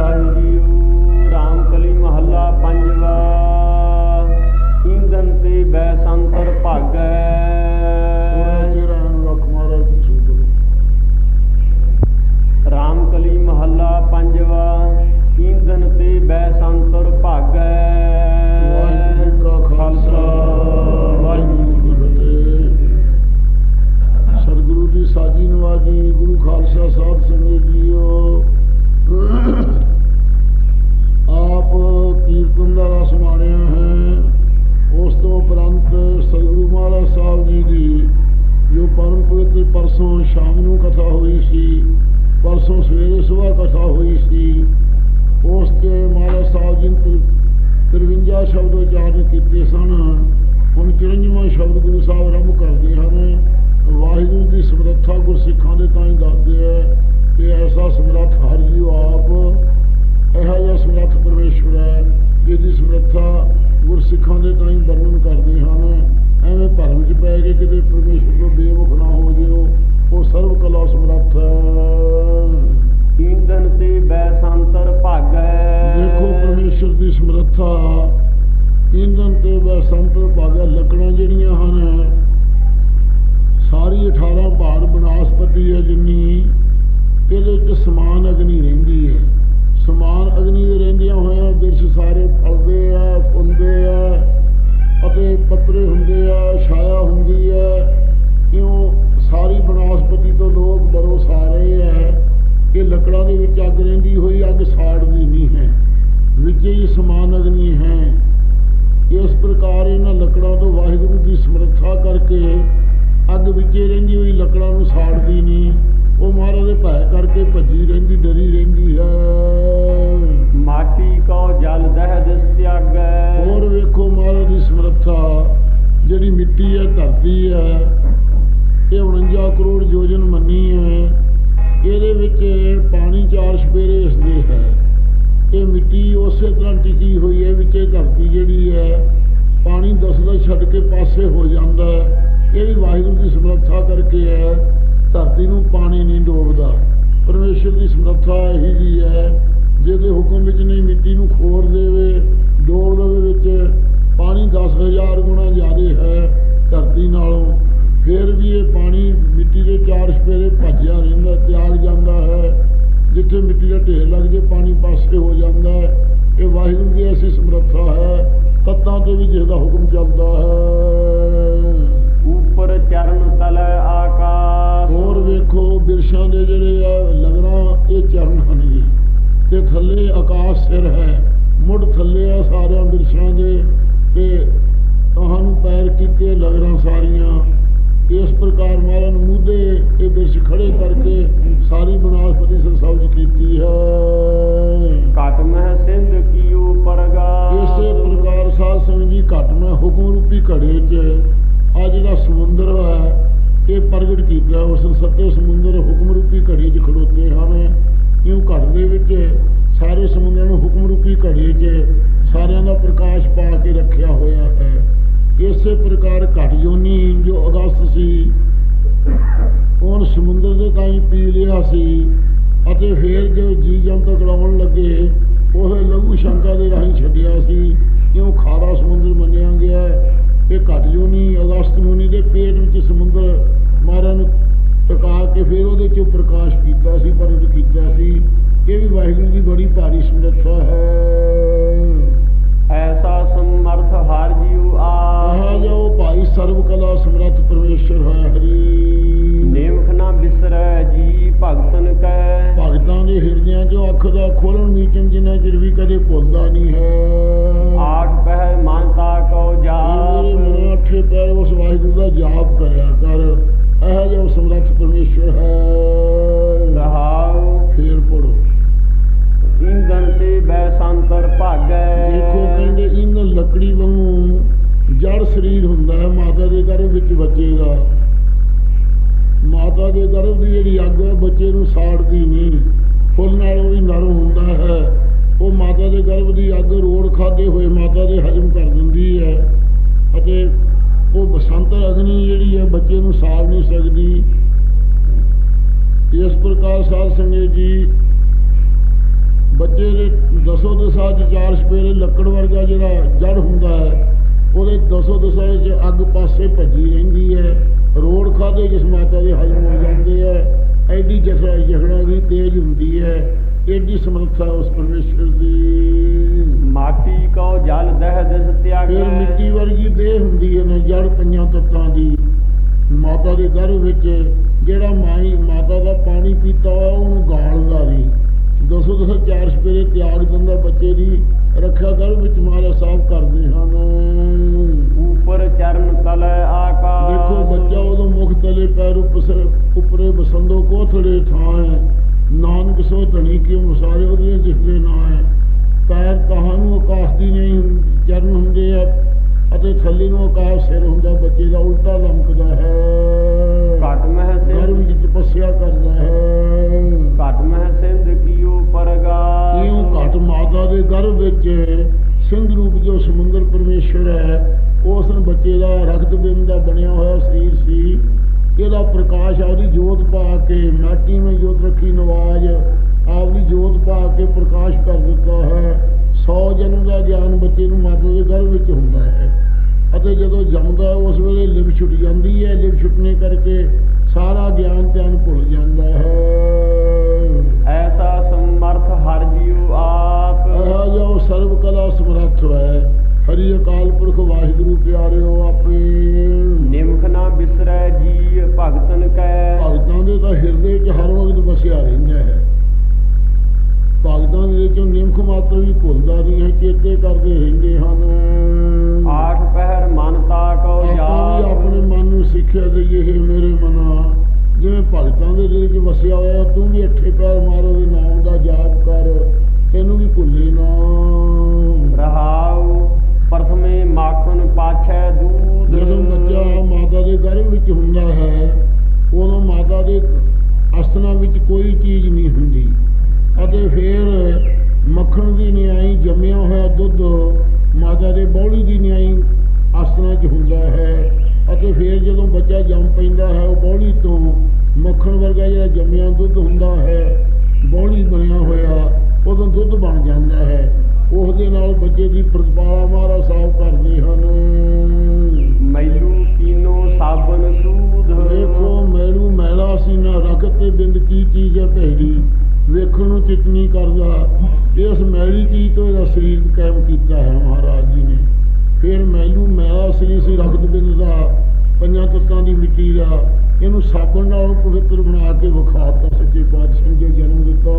ਸਾਹਿਬ JIO Ramkali ਮਹੱਲਾ ਪੰਜਵਾ। ਇੰਦਨ ਤੇ ਬੈ ਭਾਗੈ। ਰਾਮਕਲੀ ਮਹੱਲਾ ਪੰਜਵਾ। ਇੰਦਨ ਤੇ ਬੈ ਭਾਗੈ। ਵਾਹਿਗੁਰੂ ਜੀ ਕਾ ਖਾਲਸਾ। ਵਾਹਿਗੁਰੂ ਜੀ ਕੀ ਫਤਿਹ ਸਤਿਗੁਰੂ ਦੀ ਸਾਜੀ ਨਵਾਜੀ ਗੁਰੂ ਖਾਲਸਾ ਸਾਹਿਬ ਸੰਗਤ ਜੀ। ਸਤਿਗੁਰੂ ਸਾਹਿਬ ਜੀ ਦੀ, ਜੋ ਪਰਮ ਪਵਿੱਤਰ ਪਰਸੋਂ ਸ਼ਾਮ ਨੂੰ ਕਥਾ ਹੋਈ ਸੀ, ਪਰਸੋਂ ਸਵੇਰੇ ਸਵੇਰ ਕਥਾ ਹੋਈ ਸੀ, ਉਸ ਤੇ ਮਹਾਰਾਜ ਸਾਹਿਬ ਜੀ ਨੇ 53 ਸ਼ਬਦ ਉਚਾਰਨ ਕੀਤੇ ਸਨ। ਹੁਣ 54ਵਾਂ ਸ਼ਬਦ ਗੁਰੂ ਸਾਹਿਬ ਆਰੰਭ ਕਰਦੇ ਹਨ। ਵਾਹਿਗੁਰੂ ਦੀ ਸਮਰੱਥਾ ਗੁਰਸਿੱਖਾਂ ਦੇ ਤਾਂ ਹੀ ਦੱਸਦੇ ਹੈ ਕਿ ਐਸਾ ਸਮਰੱਥ ਹਰ ਜੀਉ ਆਪ, ਇਹੋ ਜਿਹਾ ਸਮਰੱਥ ਪਰਮੇਸ਼ਵਰ ਹੈ, ਜਿਹਦੀ ਸਮਰੱਥਾ ਗੁਰਸਿੱਖਾਂ ਦੇ ਤਾਂ ਹੀ ਵਰਣਨ ਕਰਦੇ ਹਨ। ਐਵੇਂ ਭਰਮ 'ਚ ਪੈ ਕੇ ਕਿਤੇ ਪਰਮੇਸ਼ਵਰ ਤੋਂ ਬੇਮੁਖ ਨਾ ਹੋ ਜਿਓ ਉਹ ਸਰਵ ਕਲਾ ਸਮਰੱਥ ਹੈ। ਇੰਦਨ ਤੇ ਬੈ ਸੰਤਰ ਭਾਗੈ। ਦੇਖੋ ਪਰਮੇਸ਼ਰ ਦੀ ਸਮਰੱਥਾ। ਇੰਦਨ ਤੇ ਬਸੰਤਰ ਭਾਗਾ ਲੱਕੜਾਂ ਜਿਹੜੀਆਂ ਹਨ ਸਾਰੀ 18 ਭਾਰ ਬਨਾਸਪਤੀ ਹੈ ਜਿੰਨੀ ਇਹਦੇ ਵਿੱਚ ਸਮਾਨ ਅਗਨੀ ਰਹਿੰਦੀ ਹੈ। ਸਮਾਨ ਅਗਨੀ ਦੇ ਰਹਿੰਦੀਆਂ ਹੋਇਆਂ ਬਿਰਛ ਸਾਰੇ ਫਲਦੇ ਆ, ਫੁੱਲਦੇ ਆ ਅਤੇ ਪੱਤਰੇ ਹੁੰਦੇ ਆ, ਛਾਇਆ ਹੁੰਦੀ ਹੈ ਕਿਉਂ ਸਾਰੀ ਬਨਸਪਤੀ ਤੋਂ ਲੋਕ ਬਰੋ ਸਾਰੇ ਹੈ ਇਹ ਲੱਕੜਾਂ ਦੇ ਵਿੱਚ ਅੱਗ ਰਹਿੰਦੀ ਹੋਈ ਅੱਗ ਸਾੜਦੀ ਨਹੀਂ ਹੈ। ਵਿੱਚ ਹੀ ਸਮਾਨ ਅਗਨੀ ਹੈ। ਇਸ ਪ੍ਰਕਾਰ ਇਹਨਾਂ ਲੱਕੜਾਂ ਤੋਂ ਵਾਹਿਗੁਰੂ ਦੀ ਸਮਰੱਥਾ ਕਰਕੇ ਅੱਗ ਵਿੱਚੇ ਰਹਿੰਦੀ ਹੋਈ ਲੱਕੜਾਂ ਨੂੰ ਸਾੜਦੀ ਨਹੀਂ। ਉਹ ਮਹਾਰਾਜ ਦੇ ਭੈ ਕਰਕੇ ਭੱਜੀ ਰਹਿੰਦੀ ਡਰੀ ਰਹਿੰਦੀ ਹੈ। ਮਾਟੀ ਕੋ ਜਲ ਦਹਿ ਦਿਸ ਤਿਆਗੈ। ਹੋਰ ਵੇਖੋ ਮਹਾਰਾਜ ਦੀ ਸਮਰੱਥਾ ਜਿਹੜੀ ਮਿੱਟੀ ਹੈ ਧਰਤੀ ਹੈ ਇਹ 49 ਕਰੋੜ ਯੋਜਨ ਮੰਨੀ ਹੈ। ਇਹਦੇ ਵਿੱਚ ਪਾਣੀ ਚਾਰ ਸਪੇਰੇ ਇਸਦੇ ਹੈ। ਇਹ ਮਿੱਟੀ ਉਸੇ ਤਰ੍ਹਾਂ ਟਿਕੀ ਹੋਈ ਹੈ ਵਿੱਚੇ ਧਰਤੀ ਜਿਹੜੀ ਹੈ ਪਾਣੀ ਦਸਦਾ ਛੱਡ ਕੇ ਪਾਸੇ ਹੋ ਜਾਂਦਾ ਹੈ। ਇਹ ਵੀ ਵਾਹਿਗੁਰੂ ਦੀ ਸਮਰੱਥਾ ਕਰਕੇ ਹੈ। ਧਰਤੀ ਨੂੰ ਪਾਣੀ ਨਹੀਂ ਡੋਬਦਾ। ਪਰਮੇਸ਼ਰ ਦੀ ਸਮਰੱਥਾ ਇਹੀ ਜੀ ਹੈ, ਜਿਹਦੇ ਹੁਕਮ ਵਿੱਚ ਨਹੀਂ ਮਿੱਟੀ ਨੂੰ ਖੋਰ ਦੇਵੇ, ਡੋਬ ਦੇਵੇ ਵਿੱਚ, ਪਾਣੀ 10000 ਗੁਣਾ ਜ਼ਿਆਦਾ ਹੈ ਧਰਤੀ ਨਾਲੋਂ। ਫਿਰ ਵੀ ਇਹ ਪਾਣੀ ਮਿੱਟੀ ਦੇ ਚਾਰ ਸਪੇਰੇ ਭੱਜਿਆ ਰਹਿੰਦਾ, ਤਿਆਗ ਜਾਂਦਾ ਹੈ। ਜਿੱਥੇ ਮਿੱਟੀ ਦਾ ਢੇਰ ਲੱਗ ਜੇ, ਪਾਣੀ ਪਾਸੇ ਹੋ ਜਾਂਦਾ ਹੈ। ਇਹ ਵਾਹਿਗੁਰੂ ਦੀ ਐਸੀ ਸਮਰੱਥਾ ਹੈ, ਤੱਤਾਂ ਤੇ ਵੀ ਜਿਸਦਾ ਹੁਕਮ ਚੱਲਦਾ ਹੈ। ਬਿਰਸ਼ਾਂ ਦੇ ਜਿਹੜੇ ਆ ਲਗਣਾ ਇਹ ਚਰਨ ਹਨ ਜੀ। ਤੇ ਥੱਲੇ ਆਕਾਸ਼ ਸਿਰ ਹੈ ਮੁੱਢ ਥੱਲੇ ਆ ਸਾਰਿਆਂ ਬਿਰਸ਼ਾਂ ਦੇ ਤੇ ਤੁਹਾਨੂੰ ਪੈਰ ਕੀਤੇ ਲਗਣਾ ਸਾਰੀਆਂ। ਇਸ ਪ੍ਰਕਾਰ ਮਹਾਰਾਜ ਨੂੰ ਮੂਧੇ ਇਹ ਬਿਰਸ਼ ਖੜੇ ਕਰਕੇ ਸਾਰੀ ਬਨਾਸਪਤੀ ਸਰਸਬਜ ਕੀਤੀ ਹੈ। ਘਟ ਮਹਿ ਸਿੰਧ ਕੀਓ ਪਰਗਾ ਇਸੇ ਪ੍ਰਕਾਰ ਸਾਧ ਸੰਗਤ ਜੀ ਘਟ ਮੈਂ ਹੁਕਮ ਰੂਪੀ ਘੜੇ 'ਚ ਆ ਜਿਹੜਾ ਸਮੁੰਦਰ ਹੈ ਇਹ ਪ੍ਰਗਟ ਕੀਤਾ, ਉਸ ਸੱਤੇ ਸਮੁੰਦਰ ਹੁਕਮ ਰੂਪੀ ਘੜੀ 'ਚ ਖੜੋਤੇ ਹਨ। ਇਉਂ ਘੜ ਦੇ ਵਿੱਚ ਸਾਰੇ ਸਮੁੰਦਰਾਂ ਨੂੰ ਹੁਕਮ ਰੂਪੀ ਘੜੇ 'ਚ ਸਾਰਿਆਂ ਦਾ ਪ੍ਰਕਾਸ਼ ਪਾ ਕੇ ਰੱਖਿਆ ਹੋਇਆ ਹੈ। ਇਸੇ ਪ੍ਰਕਾਰ ਘਟ ਜੋਨੀ ਜੋ ਅਗਸਤ ਸੀ, ਉਹਨ ਸਮੁੰਦਰ ਦੇ ਤਾਈਂ ਪੀ ਲਿਆ ਸੀ ਅਤੇ ਫਿਰ ਜੋ ਜੀ ਜੰਤ ਕਲਾਉਣ ਲੱਗੇ, ਉਹ ਲਘੂ ਸ਼ੰਕਾ ਦੇ ਰਾਹੀਂ ਛੱਡਿਆ ਸੀ। ਕਿਉਂ ਖਾਰਾ ਸਮੁੰਦਰ ਮੰਨਿਆ ਗਿਆ। ਇਹ ਘਟ ਜੋਨੀ ਅਗਸਤ ਮੁਨੀ ਦੇ ਪੇਟ ਵਿੱਚ ਸਮੁੰਦਰ ਮਾਰਨ ਨੂੰ ਟਕਾ ਕੇ ਫਿਰ ਉਹਦੇ ਚੋਂ ਪ੍ਰਕਾਸ਼ ਕੀਤਾ ਸੀ ਪ੍ਰਗਟ ਕੀਤਾ ਸੀ। ਇਹ ਵੀ ਵਾਹਿਗੁਰੂ ਦੀ ਬੜੀ ਭਾਰੀ ਸਮਰੱਥਾ ਹੈ। ਐਸਾ ਸਮਰਥ ਹਰ ਜੀਉ ਆਹ ਜੋ ਭਾਈ ਸਰਬ ਕਲਾ ਸਮਰੱਥ ਪਰਮੇਸ਼ਰ ਹੈ ਹਰੀ। ਨੇਮਖ ਨਾ ਬਿਸਰੈ ਜੀ ਭਗਤਨ ਕੈ। ਭਗਤਾਂ ਦੇ ਹਿਰਦਿਆਂ 'ਚੋਂ ਅੱਖ ਦਾ ਖੋਲਣ ਮੀਚਣ ਜਿੰਨਾ ਚਿਰ ਵੀ ਕਦੇ ਭੁੱਲਦਾ ਨਹੀਂ ਹੈ। ਆਠ ਗਰਭ ਮਾਤਾ ਦੇ ਗਰਭ ਦੀ ਜਿਹੜੀ ਅੱਗ ਹੈ, ਬੱਚੇ ਨੂੰ ਸਾੜਦੀ ਨਹੀਂ। ਫੁੱਲ ਨਾਲੋਂ ਵੀ ਨਰਮ ਹੁੰਦਾ ਹੈ। ਉਹ ਮਾਤਾ ਦੇ ਗਰਭ ਦੀ ਅੱਗ ਰੋੜ ਖਾਦੇ ਹੋਏ ਮਾਤਾ ਦੇ ਹਜਮ ਕਰ ਦਿੰਦੀ ਹੈ। ਅਤੇ ਉਹ ਬਸੰਤ ਅਗਨੀ ਜਿਹੜੀ ਹੈ, ਬੱਚੇ ਨੂੰ ਸਾੜ ਨਹੀਂ ਸਕਦੀ। ਇਸ ਪ੍ਰਕਾਰ ਸਾਧ ਸੰਗਤ ਜੀ, ਬੱਚੇ ਦਸੋ ਦਸਾਂ ਚ ਚਾਰ ਸਪੇਰੇ ਲੱਕੜ ਵਰਗਾ ਜਿਹੜਾ ਜੜ ਹੁੰਦਾ ਹੈ ਉਹਦੇ ਦਸੋ ਦਸਾਂ ਵਿੱਚ ਅੱਗ ਪਾਸੇ ਭੱਜੀ ਰਹਿੰਦੀ ਹੈ। ਰੋੜ ਖਾਦੇ ਜਿਸ ਮਾਤਾ ਦੇ ਹਜਮ ਹੋ ਜਾਂਦੇ ਹੈ। ਐਡੀ ਜਖੜਾ ਜਖੜਾ ਵੀ ਤੇਜ਼ ਹੁੰਦੀ ਹੈ। ਐਡੀ ਸਮਰੱਥਾ ਉਸ ਪਰਮੇਸ਼ਰ ਦੀ। ਮਾਟੀ ਕਉ ਜਲ ਦਹਿ ਦਿਸ ਤਿਆਗੈ ਫਿਰ ਮਿੱਟੀ ਵਰਗੀ ਦੇਹ ਹੁੰਦੀ ਹੈ ਨਾ ਜੜ ਪੰਜਾਂ ਤੱਤਾਂ ਦੀ। ਮਾਤਾ ਦੇ ਗਰਭ ਵਿੱਚ ਜਿਹੜਾ ਮਾਈ ਮਾਤਾ ਦਾ ਪਾਣੀ ਪੀਤਾ ਉਹਨੂੰ ਗਾਲਦਾ ਨਹੀਂ। ਦਸੋ ਦਸੋ ਚਾਰ ਸਪੇਰੇ ਤਿਆਗ ਦਿੰਦਾ ਬੱਚੇ ਦੀ ਰੱਖਿਆ ਗਰਭ ਵਿੱਚ ਮਾਰਾ ਸਾਫ਼ ਕਰਦੇ ਹਨ। ਉਪਰ ਚਰਨ ਤਲੈ ਆਕਾਸ਼। ਦੇਖੋ ਬੱਚਾ ਉਦੋਂ ਮੁਖ ਤਲੇ ਪੈਰ ਉਪਰੇ ਬਸੰਦੋ ਕੋਥੜੇ ਥਾਂ ਹੈ ਨਾਨਕ ਸੋ ਧਣੀ ਕਿਉ ਸਾਰੇ ਉਹਦੇ ਜਿਸਦੇ ਨਾਂ ਹੈ ਪੈਰ ਤੁਹਾਨੂੰ ਆਕਾਸ਼ ਦੀ ਨਹੀਂ ਚਰਨ ਹੁੰਦੇ ਆ। ਅਤੇ ਥੱਲੇ ਨੂੰ ਆਕਾਸ਼ ਸਿਰ ਹੁੰਦਾ ਬੱਚੇ ਦਾ ਉਲਟਾ ਲਮਕਦਾ ਹੈ। ਘਟ ਮਹਿ ਗਰਭ ਸਿੰਧ ਵਿੱਚ ਤਪੱਸਿਆ ਕਰਦਾ ਹੈ। ਘਟ ਮਹਿ ਸਿੰਧ ਕੀਓ ਪਰਗਾ। ਇਉਂ ਘਟ ਮਾਤਾ ਦੇ ਗਰਭ ਵਿੱਚ ਸਿੰਧ ਰੂਪ ਜੋ ਸਮੁੰਦਰ ਪਰਮੇਸ਼ਰ ਹੈ ਉਸ ਨੇ ਬੱਚੇ ਦਾ ਰਕਤ ਬਿੰਦ ਦਾ ਬਣਿਆ ਹੋਇਆ ਸਰੀਰ ਸੀ। ਇਹਦਾ ਪ੍ਰਕਾਸ਼ ਆਪਦੀ ਜੋਤ ਪਾ ਕੇ ਮਾਟੀ ਵਿੱਚ ਜੋਤ ਰੱਖੀ ਨਵਾਜ ਆਪਦੀ ਜੋਤ ਪਾ ਕੇ ਪ੍ਰਕਾਸ਼ ਕਰ ਦਿੱਤਾ ਹੈ। 100 ਜਨਮ ਦਾ ਗਿਆਨ ਬੱਚੇ ਨੂੰ ਮਾਤਾ ਦੇ ਗਰਭ ਵਿੱਚ ਹੁੰਦਾ ਹੈ। ਅਤੇ ਜਦੋਂ ਜੰਮਦਾ ਹੈ, ਉਸ ਵੇਲੇ ਲਿਵ ਛੁੱਟ ਜਾਂਦੀ ਹੈ। ਲਿਵ ਛੁੱਟਣੇ ਕਰਕੇ ਸਾਰਾ ਗਿਆਨ ਧਿਆਨ ਭੁੱਲ ਜਾਂਦਾ ਹੈ। ਐਸਾ ਸਮਰਥ ਹਰ ਜੀਉ ਆਪ। ਆਹ ਜੋ ਸਰਬ ਕਲਾ ਸਮਰੱਥ ਹੈ। ਹਰੀ ਅਕਾਲ ਪੁਰਖ ਵਾਹਿਗੁਰੂ ਪਿਆਰਿਓ ਆਪੇ। ਨਿਮਖ ਨਾ ਬਿਸਰੈ ਜੀ ਭਗਤਨ ਕੈ। ਭਗਤਾਂ ਦੇ ਤਾਂ ਹਿਰਦੇ 'ਚ ਹਰ ਵਕਤ ਵਸਿਆ ਰਹਿੰਦਾ ਹੈ। ਭਗਤਾਂ ਦੇ ਵਿੱਚੋਂ ਨਿਮਖ ਮਾਤਰ ਵੀ ਭੁੱਲਦਾ ਨਹੀਂ ਹੈ ਚੇਤੇ ਕਰਦੇ ਰਹਿੰਦੇ ਹਨ। ਆਠ ਪਹਿਰ ਮਨ ਵੀ ਜਾਪ ਆਪਣੇ ਮਨ ਨੂੰ ਸਿੱਖਿਆ ਦਈਏ ਹੈ ਮੇਰੇ ਮਨਾ। ਜਿਵੇਂ ਭਗਤਾਂ ਦੇ ਦਿਲ 'ਚ ਵਸਿਆ ਹੋਇਆ ਤੂੰ ਵੀ ਅੱਠੇ ਪੈਰ ਮਾਰੋ ਦੇ ਨਾਮ ਦਾ ਜਾਪ ਕਰ। ਤੈਨੂੰ ਵੀ ਭੁੱਲੇ ਨਾ। ਰਹਾਉ ਪ੍ਰਥਮੇ ਮਾਖਨ ਪਾਛੈ ਦੂਧ ਜਦੋਂ ਬੱਚਾ ਮਾਤਾ ਦੇ ਗਰਭ ਵਿੱਚ ਹੁੰਦਾ ਹੈ ਉਦੋਂ ਮਾਤਾ ਦੇ ਅਸਥਨਾ ਵਿੱਚ ਕੋਈ ਚੀਜ਼ ਨਹੀਂ ਹੁੰਦੀ। ਅਤੇ ਫਿਰ ਮੱਖਣ ਦੀ ਨਿਆਈ ਜੰਮਿਆ ਹੋਇਆ ਦੁੱਧ ਮਾਤਾ ਦੇ ਬੌਲੀ ਦੀ ਨਿਆਈ ਅਸਥਨਾ 'ਚ ਹੁੰਦਾ ਹੈ। ਅਤੇ ਫਿਰ ਜਦੋਂ ਬੱਚਾ ਜੰਮ ਪੈਂਦਾ ਹੈ ਉਹ ਬੌਲੀ ਤੋਂ ਮੱਖਣ ਵਰਗਾ ਜਿਹੜਾ ਜੰਮਿਆ ਦੁੱਧ ਹੁੰਦਾ ਹੈ ਬੌਲੀ ਬਣਿਆ ਹੋਇਆ ਉਦੋਂ ਦੁੱਧ ਬਣ ਜਾਂਦਾ ਹੈ। ਉਸ ਦੇ ਨਾਲ ਬੱਚੇ ਦੀ ਪ੍ਰਤਪਾਲਾ ਮਹਾਰਾਜ ਸਾਫ਼ ਕਰਦੇ ਹਨ। ਮੈਲੂ ਕੀਨੋ ਸਾਬਨ ਸੂਧ। ਵੇਖੋ ਮੈਲੂ ਮੈਲਾ ਸੀ ਨਾ ਰਖਤ ਤੇ ਬਿੰਦ ਕੀ ਚੀਜ਼ ਹੈ ਭੈੜੀ। ਵੇਖਣ ਨੂੰ ਚਿਤ ਨਹੀਂ ਕਰਦਾ। ਇਸ ਮੈਲੀ ਚੀਜ਼ ਤੋਂ ਇਹਦਾ ਸਰੀਰ ਕਾਇਮ ਕੀਤਾ ਹੈ ਮਹਾਰਾਜ ਜੀ ਨੇ। ਫਿਰ ਮੈਲੂ ਮੈਲਾ ਸਰੀਰ ਸੀ ਰਖਤ ਬਿੰਦ ਦਾ ਪੰਜਾਂ ਤੱਤਾਂ ਦੀ ਮਿੱਟੀ ਦਾ। ਇਹਨੂੰ ਸਾਬਣ ਨਾਲ ਪਵਿੱਤਰ ਬਣਾ ਕੇ ਵਿਖਾਤਾ ਸੱਚੇ ਪਾਤਸ਼ਾਹ ਜੋ ਜਨਮ ਦਿੱਤਾ।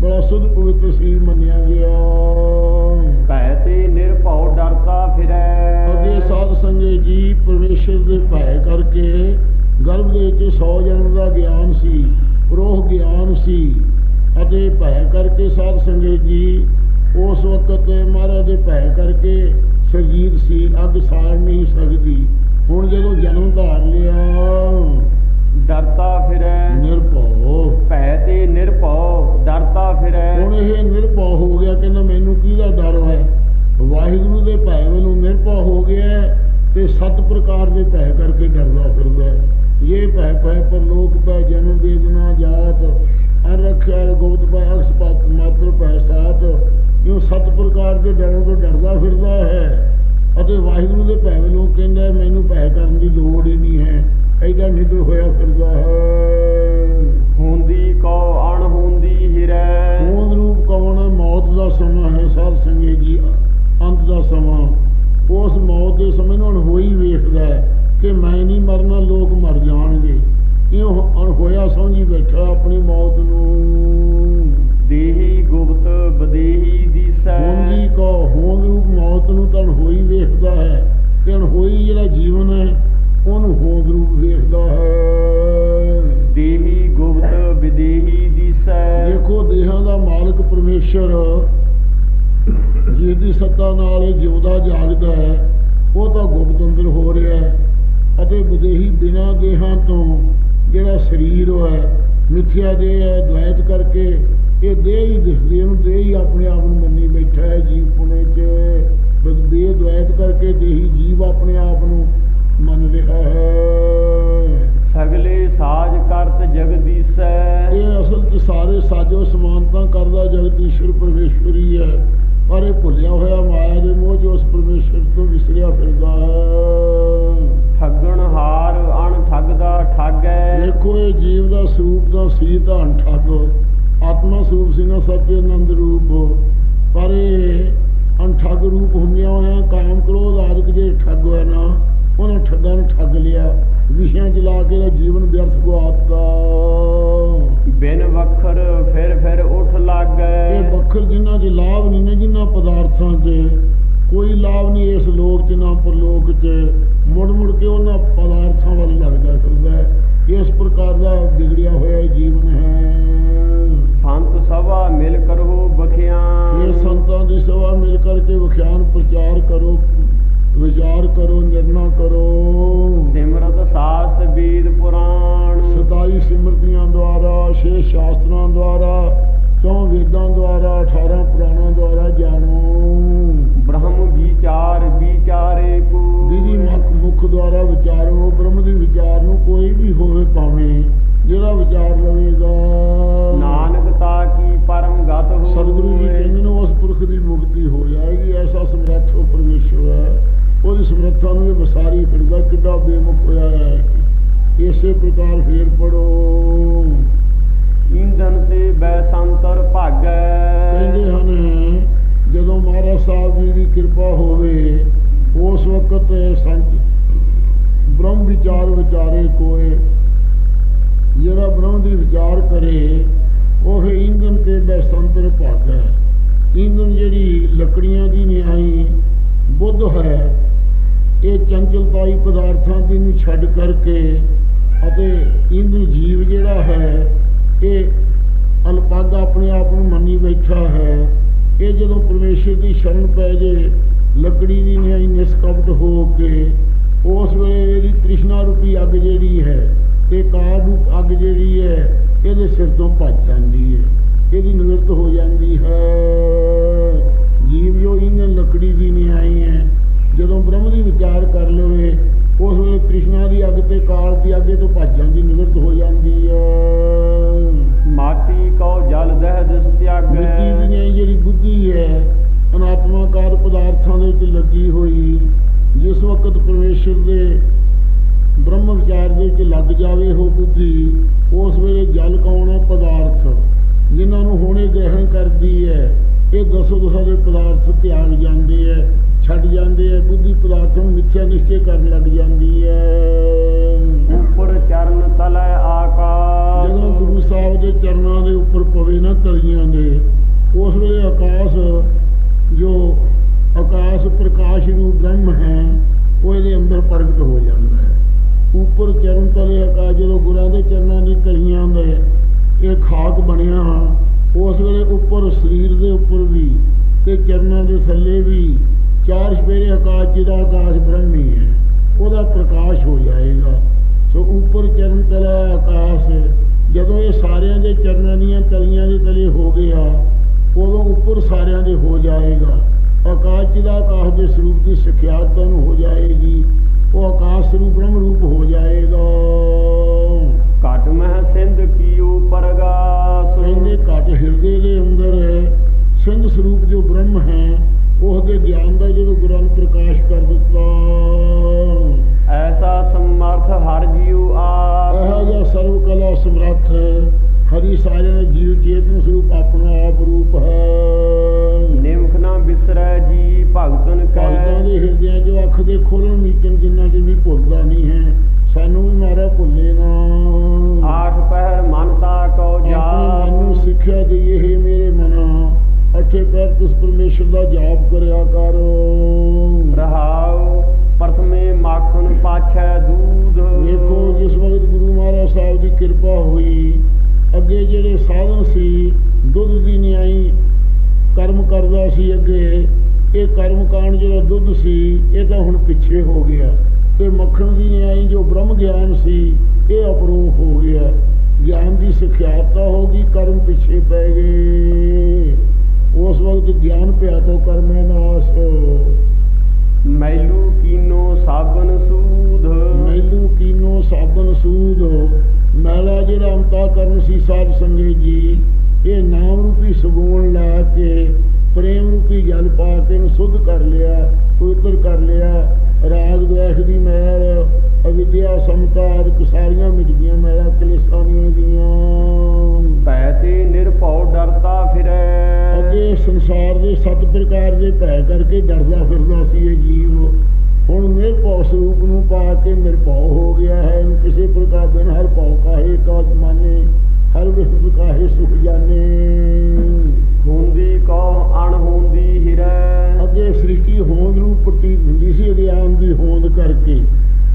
ਬੜਾ ਸੁਧ ਪਵਿੱਤਰ ਸਰੀਰ ਮੰਨਿਆ ਗਿਆ। ਭੈ ਤੇ ਨਿਰਭਉ ਡਰਤਾ ਫਿਰੈ। ਅਗੇ ਸਾਧ ਸੰਗੇ ਜੀ ਪਰਮੇਸ਼ਰ ਦੇ ਭੈ ਕਰਕੇ ਗਰਭ ਦੇ ਵਿੱਚ 100 ਜਨਮ ਦਾ ਗਿਆਨ ਸੀ ਪ੍ਰੋਹ ਗਿਆਨ ਸੀ। ਅਤੇ ਭੈ ਕਰਕੇ ਸਾਧ ਸੰਗੇ ਜੀ ਉਸ ਵਕਤ ਮਹਾਰਾਜ ਦੇ ਭੈ ਕਰਕੇ ਸਰਜੀਤ ਸੀ ਅੱਗ ਸਾੜ ਨਹੀਂ ਸਕਦੀ। ਹੁਣ ਜਦੋਂ ਜਨਮ ਧਾਰ ਲਿਆ ਡਰਤਾ ਫਿਰੈ। ਨਿਰਭਉ। ਭੈ ਤੇ ਨਿਰਭਉ ਡਰਤਾ ਫਿਰੈ। ਹੁਣ ਇਹ ਨਿਰਭਉ ਹੋ ਗਿਆ ਕਹਿੰਦਾ ਮੈਨੂੰ ਕਿਹਦਾ ਡਰ ਹੈ? ਵਾਹਿਗੁਰੂ ਦੇ ਭੈ ਵੱਲੋਂ ਨਿਰਭਉ ਹੋ ਗਿਆ ਤੇ ਸੱਤ ਪ੍ਰਕਾਰ ਦੇ ਭੈ ਕਰਕੇ ਡਰਦਾ ਫਿਰਦਾ। ਇਹ ਭੈ ਭੈ ਪਰ ਲੋਕ ਭੈ ਜਨਮ ਵੇਦਨਾ ਜਾਤ। ਅਰਖਿਆ ਗੋਬਤ ਭੈ ਅਕਸਪਾਤ ਮਾਤਰ ਭੈ ਸਾਤ ਇਹ ਸੱਤ ਪ੍ਰਕਾਰ ਦੇ ਡਰਾਂ ਤੋਂ ਡਰਦਾ ਫਿਰਦਾ ਹੈ ਅਤੇ ਵਾਹਿਗੁਰੂ ਦੇ ਭੈ ਵੱਲੋਂ ਕਹਿੰਦਾ ਹੈ, ਮੈਨੂੰ ਭੈ ਕਰਨ ਦੀ ਲੋੜ ਹੀ ਨਹੀਂ ਹੈ। ਐਡਾ ਨਿਡਰ ਹੋਇਆ ਫਿਰਦਾ ਹੈ। ਹੁੰਦੀ ਕਉ ਅਣ ਹੁੰਦੀ ਹਿਰੈ। ਹੋਂਦ ਰੂਪ ਕੌਣ ਮੌਤ ਦਾ ਸਮਾਂ ਹੈ ਸਾਧ ਸੰਗੇ ਜੀ ਅੰਤ ਦਾ ਸਮਾਂ। ਉਸ ਮੌਤ ਦੇ ਸਮੇਂ ਨੂੰ ਹੋਈ ਵੇਖਦਾ ਕਿ ਮੈਂ ਨਹੀਂ ਮਰਨਾ ਲੋਕ ਮਰ ਜਾਣਗੇ। ਇਹ ਅਣ ਹੋਇਆ ਸਮਝੀ ਬੈਠਾ ਆਪਣੀ ਮੌਤ ਨੂੰ। ਦੇਹੀ ਗੁਪਤ ਬਦੇਹੀ ਦੀਸੈ। ਹੋਂਦੀ ਕੋ ਹੋਂਦ ਰੂਪ ਮੌਤ ਨੂੰ ਤਾਂ ਹੋਈ ਵੇਖਦਾ ਹੈ ਤੇ ਹੋਈ ਜਿਹੜਾ ਜੀਵਨ ਹੈ ਉਹਨੂੰ ਹੋਂਦ ਰੂਪ ਵੇਖਦਾ ਹੈ। ਦੇਹੀ ਗੁਪਤ ਵਿਦੇਹੀ ਦੀਸੈ। ਦੇਖੋ ਦੇਹਾਂ ਦਾ ਮਾਲਕ ਪਰਮੇਸ਼ਰ ਜਿਹਦੀ ਸੱਤਾ ਨਾਲ ਇਹ ਜਿਉਂਦਾ ਜਾਗਦਾ ਹੈ ਉਹ ਤਾਂ ਗੁਪਤ ਅੰਦਰ ਹੋ ਰਿਹਾ ਹੈ ਅਤੇ ਵਿਦੇਹੀ ਬਿਨਾਂ ਦੇਹਾਂ ਤੋਂ ਜਿਹੜਾ ਸਰੀਰ ਹੈ ਮਿੱਥਿਆ ਦੇਹ ਹੈ ਦ્વੈਤ ਕਰਕੇ ਇਹ ਦੇਹ ਹੀ ਦਿਸਦੀ ਇਹਨੂੰ ਦੇਹ ਹੀ ਆਪਣੇ ਆਪ ਨੂੰ ਮੰਨੀ ਬੈਠਾ ਹੈ ਜੀਵ ਪੁਣੇ 'ਚ। ਬਸ ਦੇਹ ਦ્વੈਤ ਕਰਕੇ ਦੇਹੀ ਜੀਵ ਆਪਣੇ ਆਪ ਨੂੰ ਮੰਨ ਰਿਹਾ ਹੈ। ਸਗਲੇ ਸਾਜ ਕਰਤ ਜਗਦੀਸੈ ਇਹ ਅਸਲ 'ਚ ਸਾਰੇ ਸਾਜੋ ਸਮਾਨਤਾ ਕਰਦਾ ਜਗਤ ਈਸ਼ਵਰ ਪਰਮੇਸ਼ਵਰੀ ਹੈ। ਪਰ ਇਹ ਭੁੱਲਿਆ ਹੋਇਆ ਮਾਇਆ ਦੇ ਮੋਹ 'ਚ ਉਸ ਪਰਮੇਸ਼ਵਰ ਤੋਂ ਵਿਸਰਿਆ ਫਿਰਦਾ ਹੈ। ਠੱਗਣ ਹਾਰ ਅਣ ਠੱਗਦਾ ਠੱਗੈ। ਦੇਖੋ ਇਹ ਜੀਵ ਦਾ ਸਰੂਪ ਦਾ ਸੀ ਧਨ ਠੱਗ। ਆਤਮਾ ਸਰੂਪ ਸੀ ਨਾ ਸੱਚੇ ਆਨੰਦ ਰੂਪ। ਪਰ ਇਹ ਅਣਠੱਗ ਰੂਪ ਹੁੰਦਿਆਂ ਹੋਇਆਂ ਕਾਮ ਕ੍ਰੋਧ ਆਦਿਕ ਜੇ ਠੱਗ ਹੋਇਆ ਨਾ ਉਹਨਾਂ ਠੱਗਾਂ ਨੂੰ ਠੱਗ ਲਿਆ। ਵਿਸ਼ਿਆਂ 'ਚ ਲਾ ਕੇ ਜੀਵਨ ਵਿਅਰਥ ਗਵਾਤਾ ਬਿਨ ਵਖਰ ਫਿਰ ਫਿਰ ਉਠ ਇਹ ਲਾਗੈ ਬੱਖਰ ਜਿਨ੍ਹਾਂ 'ਚ ਲਾਭ ਨਹੀਂ ਨੇ ਜਿਨ੍ਹਾਂ ਪਦਾਰਥਾਂ 'ਚ। ਕੋਈ ਲਾਭ ਨਹੀਂ ਇਸ ਲੋਕ 'ਚ ਨਾ ਪਰਲੋਕ 'ਚ। ਮੁੜ ਮੁੜ ਕੇ ਉਹਨਾਂ ਪਦਾਰਥਾਂ ਵੱਲ ਲੱਗਦਾ ਫਿਰਦਾ ਹੈ। ਇਸ ਪ੍ਰਕਾਰ ਦਾ ਵਿਗੜਿਆ ਹੋਇਆ ਜੀਵਨ ਹੈ। ਸੰਤ ਸਭਾ ਮਿਲ ਕਰੋ ਬਖਿਆ ਇਹ ਸੰਤਾਂ ਦੀ ਸਭਾ ਮਿਲ ਕਰਕੇ ਵਿਖਿਆਨ ਪ੍ਰਚਾਰ ਕਰੋ ਵਿਚਾਰ ਕਰੋ ਨਿਰਣਾ ਕਰੋ। ਸਿਮਰਤ ਸਾਸ ਬੀਦ ਪੁਰਾਣ। ਸਤਾਈ ਸਿਮਰਤੀਆਂ ਦੁਆਰਾ ਛੇ ਸ਼ਾਸਤਰਾਂ ਦੁਆਰਾ ਚੌ ਵੇਦਾਂ ਦੁਆਰਾ 18 ਪੁਰਾਣਾਂ ਦੁਆਰਾ ਜਾਣੋ। ਬ੍ਰਹਮ ਵਿਚਾਰ ਵਿਚਾਰੇ ਕੋ। ਵਿਧੀ ਮੁਖ ਦੁਆਰਾ ਵਿਚਾਰੋ ਬ੍ਰਹਮ ਦੀ ਵਿਚਾਰ ਨੂੰ ਕੋਈ ਵੀ ਹੋਵੇ ਭਾਵੇਂ ਜਿਹੜਾ ਵਿਚਾਰ ਲਵੇਗਾ। ਨਾਨਕ ਤਾ ਕੀ ਪਰਮ ਗਤ ਹੋ ਸਤਿਗੁਰੂ ਜੀ ਕਹਿੰਦੇ ਨੇ ਉਸ ਪੁਰਖ ਦੀ ਮੁਕਤੀ ਹੋ ਜਾਏਗੀ ਐਸਾ ਸਮਰੱਥ ਉਹ ਪਰਮੇਸ਼ਵਰ ਹੈ। ਉਹਦੀ ਸਮਰੱਥਾ ਨੂੰ ਵਸਾਰੀ ਫਿਰਦਾ ਕਿੱਡਾ ਬੇਮੁਖ ਹੋਇਆ ਹੈ। ਇਸੇ ਪ੍ਰਕਾਰ ਫੇਰ ਪੜੋ ਈਂਧਨ ਤੇ ਬੈਸੰਤਰ ਭਾਗੈ। ਕਹਿੰਦੇ ਹਨ, ਜਦੋਂ ਮਹਾਰਾਜ ਸਾਹਿਬ ਜੀ ਦੀ ਕਿਰਪਾ ਹੋਵੇ, ਉਸ ਵਕਤ ਸੰਤ ਬ੍ਰਹਮ ਵਿਚਾਰ ਵਿਚਾਰੇ ਕੋਏ, ਜਿਹੜਾ ਬ੍ਰਹਮ ਦੀ ਵਿਚਾਰ ਕਰੇ, ਉਹ ਹੈ ਈਂਧਨ ਤੇ ਬੈਸੰਤਰ ਭਾਗੈ। ਈਂਧਨ ਜਿਹੜੀ ਲੱਕੜੀਆਂ ਦੀ ਨਿਆਈ ਬੁੱਧ ਹੈ, ਇਹ ਚੰਚਲਤਾਈ ਪਦਾਰਥਾਂ ਦੀ ਨੂੰ ਛੱਡ ਕਰਕੇ ਅਤੇ ਈਂਧਨ ਜੀਵ ਜਿਹੜਾ ਹੈ ਇਹ ਅਲਪਾਗ ਆਪਣੇ ਆਪ ਨੂੰ ਮੰਨੀ ਬੈਠਾ ਹੈ। ਇਹ ਜਦੋਂ ਪਰਮੇਸ਼ਰ ਦੀ ਸ਼ਰਨ ਪੈ ਜੇ, ਲੱਕੜੀ ਦੀ ਨਿਆਈ ਨਿਸਕਪਟ ਹੋ ਕੇ, ਉਸ ਵੇਲੇ ਇਹਦੀ ਤ੍ਰਿਸ਼ਨਾ ਰੂਪੀ ਅੱਗ ਜਿਹੜੀ ਹੈ, ਤੇ ਕਾਰ ਰੂਪ ਅੱਗ ਜਿਹੜੀ ਹੈ, ਇਹਦੇ ਸਿਰ ਤੋਂ ਭੱਜ ਜਾਂਦੀ ਹੈ। ਇਹਦੀ ਨਿਵਰਤ ਹੋ ਜਾਂਦੀ ਹੈ। ਜੀਵ ਜੋ ਇਹਨਾਂ ਲੱਕੜੀ ਦੀ ਨਿਆਈ ਹੈ, ਜਦੋਂ ਬ੍ਰਹਮ ਦੀ ਵਿਚਾਰ ਕਰ ਲਵੇ ਉਸ ਵੇਲੇ ਤ੍ਰਿਸ਼ਨਾ ਦੀ ਅੱਗ ਤੇ ਕਾਲ ਦੀ ਅੱਗੇ ਤੋਂ ਭੱਜ ਜਾਂਦੀ ਨਿਵਰਤ ਹੋ ਜਾਂਦੀ ਹੈ ਮਾਟੀ ਕਉ ਜਲ ਦਹਿ ਤਿਆਗੈ। ਦੀ ਜਿਹੜੀ ਬੁੱਧੀ ਹੈ ਅਨਾਤਮਾਕਾਰ ਪਦਾਰਥਾਂ ਦੇ ਵਿੱਚ ਲੱਗੀ ਹੋਈ। ਜਿਸ ਵਕਤ ਪਰਮੇਸ਼ਰ ਦੇ ਬ੍ਰਹਮ ਵਿਚਾਰ ਦੇ ਵਿੱਚ ਲੱਗ ਜਾਵੇ ਉਹ ਬੁੱਧੀ ਉਸ ਵੇਲੇ ਜਲ ਕੌਣ ਹੈ ਪਦਾਰਥ। ਜਿਨ੍ਹਾਂ ਨੂੰ ਹੁਣੇ ਗ੍ਰਹਿਣ ਕਰਦੀ ਹੈ। ਇਹ ਦਸੋ ਦਸਾਂ ਦੇ ਪਦਾਰਥ ਤਿਆਗ ਜਾਂਦੇ ਹੈ ਛੱਡ ਜਾਂਦੇ ਹੈ ਬੁੱਧੀ ਪਦਾਰਥ ਨੂੰ ਮਿੱਥਿਆ ਨਿਸ਼ਚੈ ਕਰਨ ਲੱਗ ਜਾਂਦੀ ਹੈ ਉੱਪਰ ਚਰਨ ਤਲੈ ਆਕਾਸ਼। ਜਦੋਂ ਗੁਰੂ ਸਾਹਿਬ ਦੇ ਚਰਨਾਂ ਦੇ ਉੱਪਰ ਪਵੇ ਨਾ ਤਲੀਆਂ ਦੇ ਉਸ ਵੇਲੇ ਆਕਾਸ਼ ਜੋ ਆਕਾਸ਼ ਪ੍ਰਕਾਸ਼ ਨੂੰ ਬ੍ਰਹਮ ਹੈ ਉਹ ਇਹਦੇ ਅੰਦਰ ਪ੍ਰਗਟ ਹੋ ਜਾਂਦਾ ਹੈ। ਉੱਪਰ ਚਰਨ ਤਲੇ ਆਕਾਸ਼ ਜਦੋਂ ਗੁਰਾਂ ਦੇ ਚਰਨਾਂ ਦੀ ਤਲੀਆਂ ਦੇ ਇਹ ਖਾਕ ਬਣਿਆ ਉਸ ਵੇਲੇ ਉੱਪਰ ਸਰੀਰ ਦੇ ਉੱਪਰ ਵੀ ਤੇ ਚਰਨਾਂ ਦੇ ਥੱਲੇ ਵੀ ਚਾਰ ਸਵੇਰੇ ਆਕਾਸ਼, ਜਿਹਦਾ ਆਕਾਸ਼ ਬ੍ਰਹਮ ਹੀ ਹੈ ਉਹਦਾ ਪ੍ਰਕਾਸ਼ ਹੋ ਜਾਏਗਾ। ਸੋ ਉੱਪਰ ਚਰਨ ਤਲਾ ਆਕਾਸ਼ ਜਦੋਂ ਇਹ ਸਾਰਿਆਂ ਦੇ ਚਰਨਾਂ ਦੀਆਂ ਤਲੀਆਂ ਦੇ ਤਲੇ ਹੋ ਗਿਆ, ਉਦੋਂ ਉੱਪਰ ਸਾਰਿਆਂ ਦੇ ਹੋ ਜਾਏਗਾ। ਆਕਾਸ਼, ਜਿਹਦਾ ਆਕਾਸ਼ ਦੇ ਸਰੂਪ ਦੀ ਸਿਖਿਆਤ ਤੁਹਾਨੂੰ ਹੋ ਜਾਏਗੀ, ਉਹ ਆਕਾਸ਼ ਸਰੂਪ ਬ੍ਰਹਮ ਰੂਪ ਹੋ ਜਾਏਗਾ। ਘਟ ਮਹਿ ਸਿੰਧ ਕੀਓ ਪਰਗਾਸ। ਕਹਿੰਦੇ ਘਟ ਹਿਰਦੇ ਦੇ ਅੰਦਰ ਸਿੰਧ ਸਰੂਪ ਜੋ ਬ੍ਰਹਮ ਹੈ ਉਸ ਦੇ ਗਿਆਨ ਦਾ ਜਦੋਂ ਗੁਰਾਂ ਨੇ ਪ੍ਰਕਾਸ਼ ਕਰ ਦਿੱਤਾ। ਐਸਾ ਸਮਰਥ ਹਰ ਜੀਉ ਇਹ ਆਪ ਜਿਹਾ ਸਰਵ ਕਲਾ ਸਮਰੱਥ ਹਰੀ ਸਾਰਿਆਂ ਪਰਮੇਸ਼ਰ ਦਾ ਜਾਪ ਕਰਿਆ ਕਰ। ਰਹਾਉ ਪ੍ਰਥਮੇ ਮਾਖਨ ਪਾਛੈ ਦੂਧ। ਵੇਖੋ ਜਿਸ ਵਕਤ ਗੁਰੂ ਮਹਾਰਾਜ ਸਾਹਿਬ ਦੀ ਕਿਰਪਾ ਹੋਈ ਅੱਗੇ ਜਿਹੜੇ ਸਾਧਨ ਸੀ ਦੁੱਧ ਦੀ ਨਿਆਈ ਕਰਮ ਕਰਦਾ ਸੀ ਅੱਗੇ ਇਹ ਕਰਮ ਕਾਂਡ ਜਿਹੜਾ ਦੁੱਧ ਸੀ ਇਹ ਤਾਂ ਹੁਣ ਪਿੱਛੇ ਹੋ ਗਿਆ। ਤੇ ਮੱਖਣ ਦੀ ਨਿਆਈ ਜੋ ਬ੍ਰਹਮ ਗਿਆਨ ਸੀ ਇਹ ਅਪਰੋਖ ਹੋ ਗਿਆ। ਗਿਆਨ ਦੀ ਸਿਖਿਆਤਾ ਹੋ ਗਈ ਕਰਮ ਪਿੱਛੇ ਪੈ ਗਏ। ਉਸ ਵਕਤ ਗਿਆਨ ਪਿਆ ਤੋਂ ਕਰਮੈ ਨਾਸ। ਮੈਲੂ ਕੀਨੋ ਸਾਬਨ ਸੂਧ। ਮੈਲੂ ਕੀਨੋ ਸਾਬਨ ਸੂਦ ਮੈਲਾ ਜਿਹੜਾ ਅੰਤਾ ਕਰਨ ਸੀ ਸਾਧ ਸੰਗੇ ਜੀ। ਇਹ ਨਾਮ ਰੂਪੀ ਸਗੂਣ ਲਾ ਕੇ ਪ੍ਰੇਮ ਰੂਪੀ ਜਲ ਪਾ ਕੇ ਇਹਨੂੰ ਸੁੱਧ ਕਰ ਲਿਆ ਪਵਿੱਤਰ ਕਰ ਲਿਆ। ਰਾਗ ਦਵੇਸ਼ ਦੀ ਮੈਲ ਅਵਿਦਿਆ ਸਮਤਾਰ ਸਾਰੀਆਂ ਮਿਟ ਗਈਆਂ ਮੈਲਾਂ ਕਲੇਸ਼ਾਂ ਦੀਆਂ। ਭੈ ਤੇ ਨਿਰਭਉ ਡਰਤਾ ਫਿਰੈ। ਅੱਗੇ ਸੰਸਾਰ ਦੇ ਸੱਤ ਪ੍ਰਕਾਰ ਦੇ ਭੈ ਕਰਕੇ ਡਰਦਾ ਫਿਰਦਾ ਸੀ ਇਹ ਜੀਵ। ਹੁਣ ਨਿਰਭਉ ਸਰੂਪ ਨੂੰ ਪਾ ਕੇ ਨਿਰਭਉ ਹੋ ਗਿਆ ਹੈ। ਕਿਸੇ ਪ੍ਰਕਾਰ ਦੇ ਹਰ ਭਉ ਕਾਹੇ ਕਾ ਮਾਨੇ ਹਰ ਵਿਸ਼ਵ ਕਾਹੇ ਸੁਖ ਜਾਣੇ। ਹੁੰਦੀ ਕਉ ਅਣ ਹੁੰਦੀ ਹਿਰੈ। ਅੱਗੇ ਸ੍ਰਿਸ਼ਟੀ ਹੋਂਦ ਨੂੰ ਪ੍ਰਤੀਤ ਹੁੰਦੀ ਸੀ ਅਗਿਆਨ ਦੀ ਹੋਂਦ ਕਰਕੇ।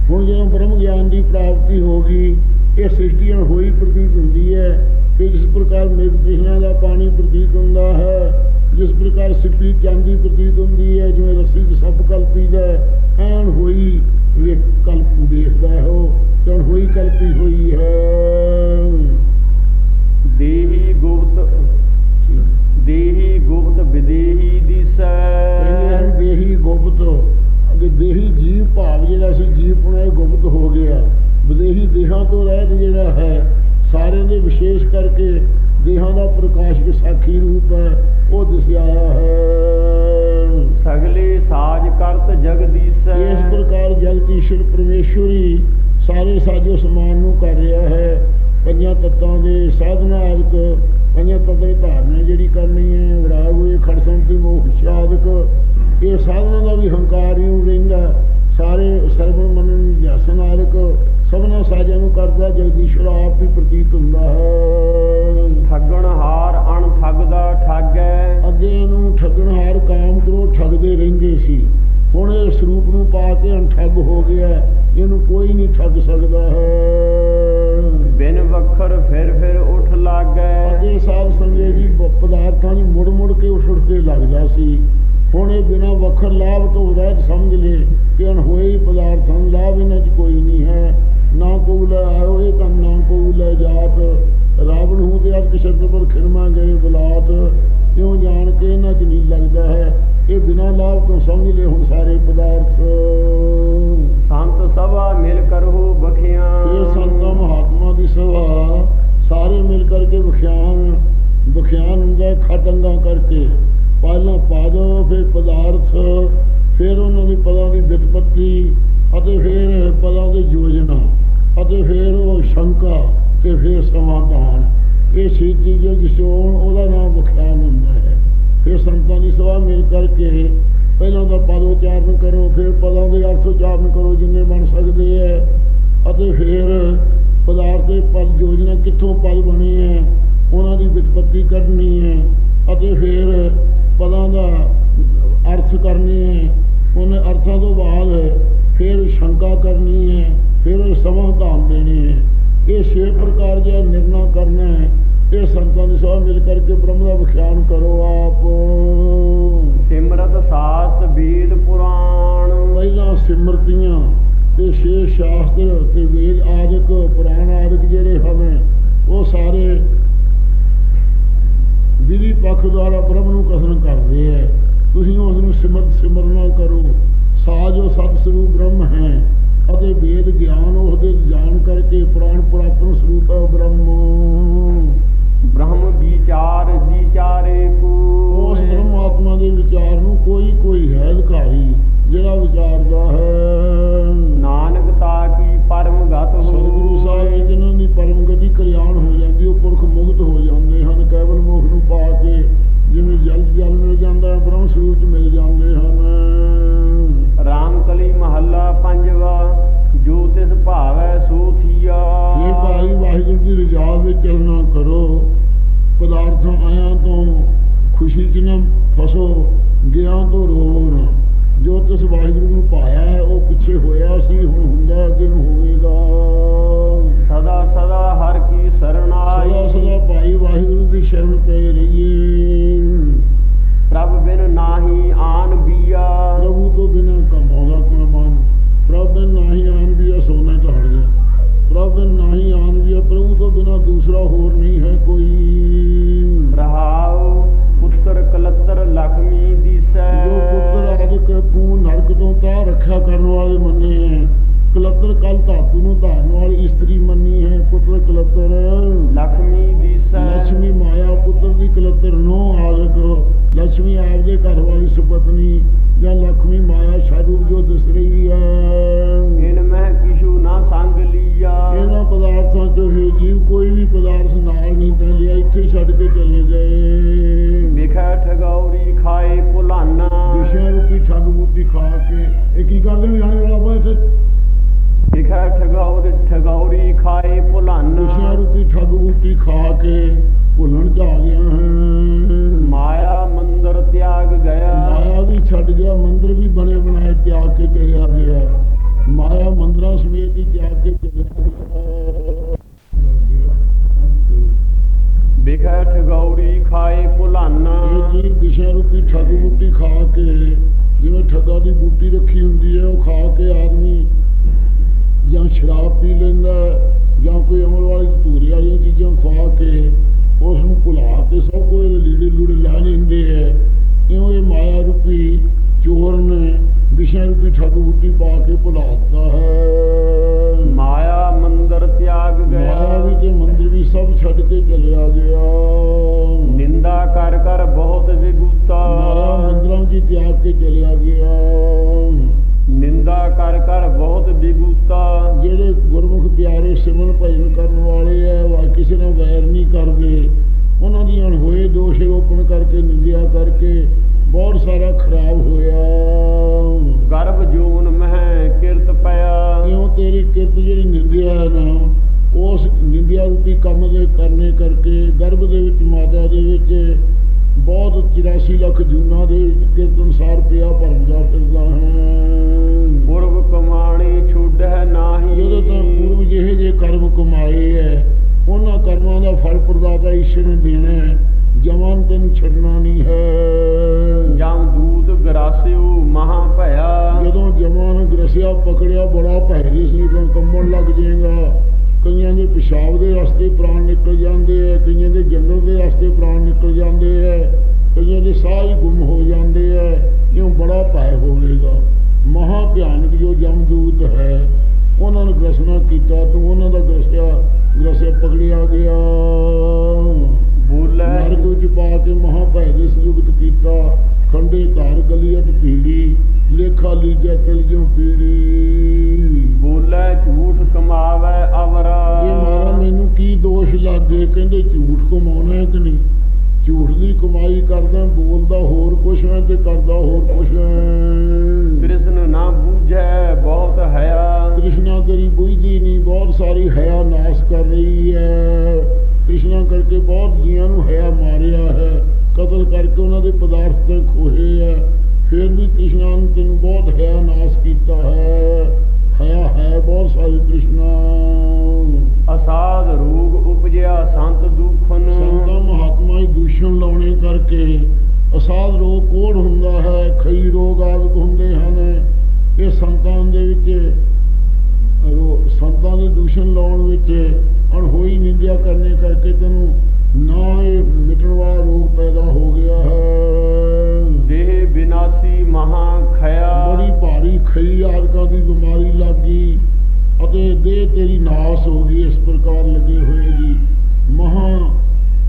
ਹੁਣ ਜਦੋਂ ਬ੍ਰਹਮ ਗਿਆਨ ਦੀ ਪ੍ਰਾਪਤੀ ਹੋ ਗਈ ਇਹ ਸ੍ਰਿਸ਼ਟੀ ਹੋਈ ਪ੍ਰਤੀਤ ਹੁੰਦੀ ਹੈ ਕਿ ਜਿਸ ਪ੍ਰਕਾਰ ਮੇਘ ਤ੍ਰਿਸ਼ਨਾ ਦਾ ਪਾਣੀ ਪ੍ਰਤੀਤ ਹੁੰਦਾ ਹੈ ਜਿਸ ਪ੍ਰਕਾਰ ਸਿੱਪੀ ਚਾਂਦੀ ਪ੍ਰਤੀਤ ਹੁੰਦੀ ਹੈ ਜਿਵੇਂ ਰੱਸੀ 'ਚ ਸੱਪ ਕਲਪੀਦਾ ਹੈ, ਐਨ ਹੋਈ ਵੇਖ ਕਲਪ ਦੇਖਦਾ ਹੈ ਉਹ ਤੇ ਹੁਣ ਹੋਈ ਕਲਪੀ ਹੋਈ ਹੈ। ਦੇਹੀ ਗੁਪਤ ਦੇਹੀ ਗੁਪਤ ਵਿਦੇਹੀ ਦਿਸੈ। ਹਨ ਦੇਹੀ ਗੁਪਤ। ਅਗੇ ਦੇਹੀ ਜੀਵ ਭਾਵ ਜਿਹੜਾ ਸੀ ਜੀਵ ਪੁਣਾ ਇਹ ਗੁਪਤ ਹੋ ਗਿਆ। ਵਿਦੇਹੀ ਦੇਹਾਂ ਤੋਂ ਰਹਿਤ ਜਿਹੜਾ ਹੈ ਸਾਰਿਆਂ ਦੇ ਵਿਸ਼ੇਸ਼ ਕਰਕੇ ਦੇਹਾਂ ਦਾ ਪ੍ਰਕਾਸ਼ ਵਿਸਾਖੀ ਰੂਪ ਹੈ ਉਹ ਦਿਸਿਆ ਹੈ। ਸਗਲੇ ਸਾਜ ਕਰਤ ਜਗ ਦੀਸੈ। ਇਸ ਪ੍ਰਕਾਰ ਜਗਤ ਈਸ਼ਵਰ ਪਰਮੇਸ਼ਵਰੀ ਸਾਰੇ ਸਾਜੋ ਸਮਾਨ ਨੂੰ ਕਰ ਰਿਹਾ ਹੈ। ਸਾਧਨਾ ਆਦਿਕ ਪੰਜਾਂ ਤੱਤਾਂ ਧਾਰਨਾ ਜਿਹੜੀ ਕਰਨੀ ਹੈ ਵਿਰਾਗ ਹੋਏ ਖੜਸੰਤੀ ਮੋਖ ਆਦਿਕ ਇਹ ਸਾਧਨਾ ਦਾ ਵੀ ਹੰਕਾਰ ਹੀ ਰਹਿੰਦਾ ਸਾਰੇ ਸਰਵਣ ਮਨਨ ਧਿਆਸਨ ਆਦਿਕ ਸਭਨਾ ਸਾਜਾਂ ਨੂੰ ਕਰਦਾ ਜਗਦੀਸ਼ਵਰ ਆਪ ਹੀ ਪ੍ਰਤੀਤ ਹੁੰਦਾ ਹੈ। ਠੱਗਣ ਹਾਰ ਅਣ ਠੱਗਦਾ ਠੱਗੈ ਅੱਗੇ ਇਹਨੂੰ ਠੱਗਣਹਾਰ ਕਾਮ ਕਰੋ ਠੱਗਦੇ ਰਹਿੰਦੇ ਸੀ। ਹੁਣ ਇਹ ਸਰੂਪ ਨੂੰ ਪਾ ਕੇ ਹੁਣ ਠੱਗ ਹੋ ਗਿਆ ਇਹਨੂੰ ਕੋਈ ਨਹੀਂ ਠੱਗ ਸਕਦਾ। ਹੈ ਬਿਨ ਵਖਰ ਫਿਰ ਫਿਰ ਉਠ ਲਾਗੈ। ਅੱਗੇ ਸਾਧ ਸੰਗੇ ਜੀ ਪਦਾਰਥਾਂ ਦੀ ਮੁੜ ਮੁੜ ਕੇ ਕੇ ਲੱਗਦਾ ਸੀ। ਹੁਣ ਇਹ ਬਿਨਾ ਵੱਖਰ ਲਾਭ ਤੋਂ ਵੈਦ ਸਮਝ ਲੇ ਕਿ ਹੁਣ ਹੋਏ ਹੀ ਪਦਾਰਥਾਂ ਨੂੰ ਲਾਭ ਇਹਨਾਂ 'ਚ ਕੋਈ ਨਹੀਂ ਹੈ। ਨਾ ਕੋ ਲੈ ਆਇਓ ਇਹ ਤਾਂ ਨਾ ਕੋ ਲੈ ਜਾਤ। ਰਾਵਣ ਹੂੰ ਤੇ ਅੱਜ ਸ਼ਬਦ ਪਰ ਖਿਰਮਾ ਗਏ ਬੁਲਾਤ। ਇਉਂ ਜਾਣ ਕੇ ਇਹਨਾਂ 'ਚ ਨਹੀਂ ਲੱਗਦਾ ਹੈ। ਲਾਭ ਤੋਂ ਸਮਝ ਲੈ ਹੁਣ ਸਾਰੇ ਪਦਾਰਥ। ਸੰਤ ਸਭਾ ਮਿਲ ਕਰਹੁ ਬਖਿਆ। ਇਹ ਸੰਤਾਂ ਮਹਾਤਮਾ ਦੀ ਸਭਾ ਸਾਰੇ ਮਿਲ ਕਰਕੇ ਵਿਖਿਆਨ ਵਿਖਿਆਨ ਹੁੰਦਾ ਖਟੰਗਾ ਕਰਕੇ। ਪਹਿਲਾਂ ਪਦ ਫਿਰ ਪਦਾਰਥ ਫਿਰ ਉਹਨਾਂ ਦੀ ਪਦਾਂ ਦੀ ਵਿਤਪਤੀ ਅਤੇ ਫਿਰ ਪਦਾਂ ਦੀ ਯੋਜਨਾ ਅਤੇ ਫਿਰ ਉਹ ਸ਼ੰਕਾ ਤੇ ਫਿਰ ਸਮਾਧਾਨ। ਇਹ ਛੇ ਚੀਜ਼ਾਂ ਜਿਸ ਉਹਦਾ ਨਾਮ ਵਿਖਿਆਨ ਹੁੰਦਾ ਹੈ। ਫਿਰ ਸੰਤਾਂ ਦੀ ਸਭਾ ਮਿਲ ਕਰਕੇ ਪਹਿਲਾਂ ਦਾ ਪਦ ਉਚਾਰਨ ਕਰੋ, ਫਿਰ ਪਦਾਂ ਦੇ ਅਰਥ ਉਚਾਰਨ ਕਰੋ ਜਿੰਨੇ ਬਣ ਸਕਦੇ ਹੈ ਅਤੇ ਫਿਰ ਪਦਾਰਥ ਦੇ ਪਦ ਯੋਜਨਾ ਕਿੱਥੋਂ ਪਦ ਬਣੇ ਹੈ ਉਹਨਾਂ ਦੀ ਵਿਤਪਤੀ ਕਰਨੀ ਹੈ ਅਤੇ ਫਿਰ ਪਦਾਂ ਦਾ ਅਰਥ ਕਰਨੀ ਹੈ ਉਹਨਾਂ ਅਰਥਾਂ ਤੋਂ ਬਾਅਦ ਫਿਰ ਸ਼ੰਕਾ ਕਰਨੀ ਹੈ ਫਿਰ ਸਮਾਧਾਨ ਦੇਣੀ ਹੈ ਇਹ ਛੇ ਪ੍ਰਕਾਰ ਜਿਹੜਾ ਨਿਰਣਾ ਕਰਨਾ ਇਹ ਸੰਤਾਂ ਦੀ ਸਭਾ ਮਿਲ ਕਰਕੇ ਬ੍ਰਹਮ ਦਾ ਵਿਖਿਆਨ ਕਰੋ ਆਪ। ਸਿਮਰਤ ਸਾਸਤ ਵੇਦ ਪੁਰਾਣ। ਪਹਿਲਾਂ ਸਿਮਰਤੀਆਂ ਤੇ ਛੇ ਸ਼ਾਸਤਰ ਤੇ ਵੇਦ ਆਦਿਕ ਪੁਰਾਣ ਆਦਿਕ ਜਿਹੜੇ ਹਨ ਉਹ ਸਾਰੇ ਵਿਧੀ ਪੱਖ ਦੁਆਰਾ ਬ੍ਰਹਮ ਨੂੰ ਕਥਨ ਕਰਦੇ ਹੈ ਤੁਸੀਂ ਉਸ ਨੂੰ ਸਿਮਰਤ ਸਿਮਰਨਾ ਕਰੋ। ਸਾਜੋ ਸਤ ਸਰੂਪ ਬ੍ਰਹਮ ਹੈ ਅਤੇ ਵੇਦ ਗਿਆਨ ਉਸ ਦੇ ਜਾਣ ਕਰਕੇ ਪੁਰਾਣ ਪੁਰਾਤਨ ਸਰੂਪ ਹੈ ਬ੍ਰਹਮ। ਬ੍ਰਹਮ ਵਿਚਾਰ ਵਿਚਾਰੇ ਕੋ ਉਸ ਬ੍ਰਹਮ ਆਤਮਾ ਦੇ ਵਿਚਾਰ ਨੂੰ ਕੋਈ ਕੋਈ ਹੈ ਅਧਿਕਾਰੀ? ਜਿਹੜਾ ਵਿਚਾਰਦਾ ਹੈ। ਨਾਨਕ ਤਾ ਕੀ ਪਰਮ ਗਤ ਸਤਿਗੁਰੂ ਸਾਹਿਬ ਜਿਨ੍ਹਾਂ ਦੀ ਪਰਮ ਗਤੀ ਕਲਿਆਣ ਹੋ ਜਾਂਦੀ ਉਹ ਪੁਰਖ ਮੁਕਤ ਹੋ ਜਾਂਦੇ ਹਨ ਕੇਵਲ ਮੋਖ ਨੂੰ ਪਾ ਕੇ ਜਿਵੇਂ ਜਲ ਜਲ ਤੂੰ ਧਨ ਨਾਲ ਇਸਤਰੀ ਮੰਨੀ ਹੈ ਪੁੱਤਰ ਕਲਤਰ। ਲక్ష్ਮੀ ਦੀਸਾ ਲక్ష్ਮੀ ਮਾਇਆ ਪੁੱਤਰ ਦੀ ਕਲਤਰ ਨੂੰ ਆਗਤ ਲక్ష్ਮੀ ਆਪਦੇ ਘਰ ਵਾਲੀ ਸੁਪਤਨੀ ਜਾਂ ਲక్ష్ਮੀ ਮਾਇਆ ਸ਼ਾਰੂਪ ਜੋ ਦਿਸ ਰਹੀ ਹੈ। ਇਨ ਮਹਿ ਕਿਛੂ ਨਾ ਸੰਗ ਲੀਆ। ਇਹਨਾਂ ਪਦਾਰਥਾਂ ਚੋਂ ਹੀ ਜੀਵ ਕੋਈ ਵੀ ਪਦਾਰਥ ਨਾਲ ਨਹੀਂ ਤਾਂ ਲਿਆ ਇੱਥੇ ਛੱਡ ਕੇ ਚਲੇ ਗਏ। ਵਿਖਾ ਠਗੌਰੀ ਖਾਏ ਭੁਲਾਨਾ। ਵਿਸ਼ੇ ਰੂਪੀ ਠੱਗ ਬੂਤੀ ਖਾ ਕੇ ਚੀਜ਼ਾਂ ਖਾ ਕੇ ਉਸ ਨੂੰ ਭੁਲਾ ਕੇ ਸਭ ਕੋਈ ਲੀੜੇ ਲੂੜੇ ਲਾ ਲੈਂਦੇ ਹੈ ਇਉਂ ਇਹ ਮਾਇਆ ਰੂਪੀ ਚੋਰ ਨੇ ਵਿਸ਼ਾ ਰੂਪੀ ਠੱਗ ਬੂਟੀ ਪਾ ਕੇ ਭੁਲਾ ਦਿੱਤਾ ਹੈ। ਮਾਇਆ ਮੰਦਰ ਤਿਆਗ ਮਾਇਆ ਵੀ ਗਿਆ ਤੇ ਮੰਦਰ ਵੀ ਸਭ ਛੱਡ ਕੇ ਚਲਿਆ ਗਿਆ। ਨਿੰਦਾ ਕਰ ਕਰ ਬਹੁਤ ਮਾਇਆ ਵਿਗੂਤਾ ਮੰਦਰਾਂ 'ਚ ਹੀ ਤਿਆਗ ਕੇ ਚਲਿਆ ਗਿਆ। ਸਾਰਾ ਖਰਾਬ ਹੋਇਆ। ਗਰਭ ਜੂਨ ਮਹਿ ਕਿਰਤ ਪਿਆ। ਕਿਉਂ ਤੇਰੀ ਕਿਰਤ ਜਿਹੜੀ ਨਿੰਦਿਆ ਹੈ ਨਾ ਉਸ ਨਿੰਦਿਆ ਰੂਪੀ ਕੰਮ ਦੇ ਕਰਨੇ ਕਰਕੇ ਗਰਭ ਦੇ ਵਿੱਚ ਮਾਤਾ ਦੇ ਵਿੱਚ ਬਹੁਤ 84 ਲੱਖ ਜੂਨਾਂ ਦੇ ਕਿਰਤ ਅਨੁਸਾਰ ਪਿਆ ਭਰਮਦਾ ਫਿਰਦਾ ਹੈ। ਪੁਰਬ ਕਮਾਣੀ ਛੁੱਡੈ ਨਾਹੀ। ਜਦੋਂ ਤਾਂ ਪੂਰਵ ਜਿਹੇ ਜੇ ਕਰਮ ਕਮਾਏ ਐ ਉਹਨਾਂ ਕਰਮਾਂ ਦਾ ਫਲ ਪ੍ਰਦਾਤਾ ਈਸ਼ਵਰ ਨੇ ਦੇਣਾ ਹੈ। ਜਮਾਨ ਤੈਨੂੰ ਛੱਡਣਾ ਨਹੀਂ ਹੈ। ਜਮ ਦੂਤ ਗਰਾਸਿਓ ਮਹਾ ਭਇਆ। ਜਦੋਂ ਜਮਾਨ ਗਰਸਿਆ ਪਕੜਿਆ ਬੜਾ ਭੈਰੀ ਸੀ ਤਾਂ ਕੰਬਣ ਲੱਗ ਜਾਏਗਾ। ਕਈਆਂ ਦੇ ਪਿਸ਼ਾਬ ਦੇ ਰਸਤੇ ਪ੍ਰਾਣ ਨਿਕਲ ਜਾਂਦੇ ਐ ਕਈਆਂ ਦੇ ਜੰਗਲ ਦੇ ਰਸਤੇ ਪ੍ਰਾਣ ਨਿਕਲ ਜਾਂਦੇ ਐ ਕਈਆਂ ਦੇ ਸਾਹ ਹੀ ਗੁੰਮ ਹੋ ਜਾਂਦੇ ਐ। ਇਉਂ ਬੜਾ ਭੈ ਹੋਵੇਗਾ। ਮਹਾ ਭਿਆਨਕ ਜੋ ਜਮਦੂਤ ਹੈ ਉਹਨਾਂ ਨੂੰ ਗ੍ਰਸਨਾ ਕੀਤਾ ਤੂੰ ਉਹਨਾਂ ਦਾ ਗ੍ਰਸਿਆ ਗ੍ਰਸਿਆ ਪਕੜਿਆ ਗਿਆ। ਬੋਲੇ ਕੇ ਮਹਾ ਭੈ ਦੇ ਸੰਯੁਕਤ ਕੀਤਾ ਖੰਡੇ ਧਾਰ ਗਲੀਅਤ ਪੀੜੀ ਲੇਖਾ ਲੀਜੈ ਤਿਲ ਜਿਉ ਪੀੜੀ ਬੋਲੇ ਝੂਠ ਕਮਾਵੇ ਅਵਰਾ। ਇਹ ਮਾਰਾ ਮੈਨੂੰ ਕੀ ਦੋਸ਼ ਲੱਗੇ? ਕਹਿੰਦੇ ਝੂਠ ਕਮਾਉਣਾ ਹੈ ਕਿ ਨਹੀਂ? ਝੂਠ ਦੀ ਕਮਾਈ ਕਰਦਾ ਬੋਲਦਾ ਹੋਰ ਕੁਛ ਹੈ ਤੇ ਕਰਦਾ ਹੋਰ ਕੁਛ ਹੈ। ਕ੍ਰਿਸ਼ਨ ਨਾ ਬੂਝੈ ਬਹੁਤ ਹਇਆ ਕ੍ਰਿਸ਼ਨਾ ਤੇਰੀ ਬੁਝਦੀ ਨਹੀਂ ਬਹੁਤ ਸਾਰੀ ਹਯਾ ਨਾਸ ਕਰ ਰਹੀ ਹੈ। ਕ੍ਰਿਸ਼ਨਾ ਕਰਕੇ ਬਹੁਤ ਜੀਆਂ ਨੂੰ ਹਯਾ ਮਾਰਿਆ ਹੈ ਕਤਲ ਕਰਕੇ ਉਹਨਾਂ ਦੇ ਪਦਾਰਥ ਤੇ ਖੋਹੇ ਹੈ। ਫਿਰ ਵੀ ਕ੍ਰਿਸ਼ਨਾ ਨੇ ਤੈਨੂੰ ਬਹੁਤ ਹਯਾ ਨਾਸ ਕੀਤਾ ਹੈ। ਹਯਾ ਹੈ ਬਹੁਤ ਸਾਰੀ ਕ੍ਰਿਸ਼ਨਾ। ਅਸਾਧ ਰੋਗ ਉਪਜਿਆ ਸੰਤ ਦੁਖਨ। ਸੰਤਾਂ ਮਹਾਤਮਾ ਹੀ ਦੂਸ਼ਣ ਲਾਉਣੇ ਕਰਕੇ ਅਸਾਧ ਰੋਗ ਕੋੜ ਹੁੰਦਾ ਹੈ ਖਈ ਰੋਗ ਆਦਿਕ ਹੁੰਦੇ ਹਨ। ਇਹ ਸੰਤਾਂ ਦੇ ਵਿੱਚ ਸੰਤਾਂ ਦੇ ਦੂਸ਼ਣ ਲਾਉਣ ਵਿੱਚ ਅਣਹੋਈ ਨਿੰਦਿਆ ਕਰਨੇ ਕਰਕੇ ਤੈਨੂੰ ਨਾ ਇਹ ਮਿਟਣ ਵਾਲਾ ਰੋਗ ਪੈਦਾ ਹੋ ਗਿਆ ਹੈ। ਦੇਹ ਬਿਨਾਸੀ ਮਹਾ ਖਇਆ। ਬੜੀ ਭਾਰੀ ਖਈ ਆਦਿਕਾਂ ਦੀ ਬਿਮਾਰੀ ਲੱਗ ਗਈ ਅਤੇ ਦੇਹ ਤੇਰੀ ਨਾਸ ਹੋ ਗਈ ਇਸ ਪ੍ਰਕਾਰ ਲੱਗੇ ਹੋਏ ਜੀ। ਮਹਾ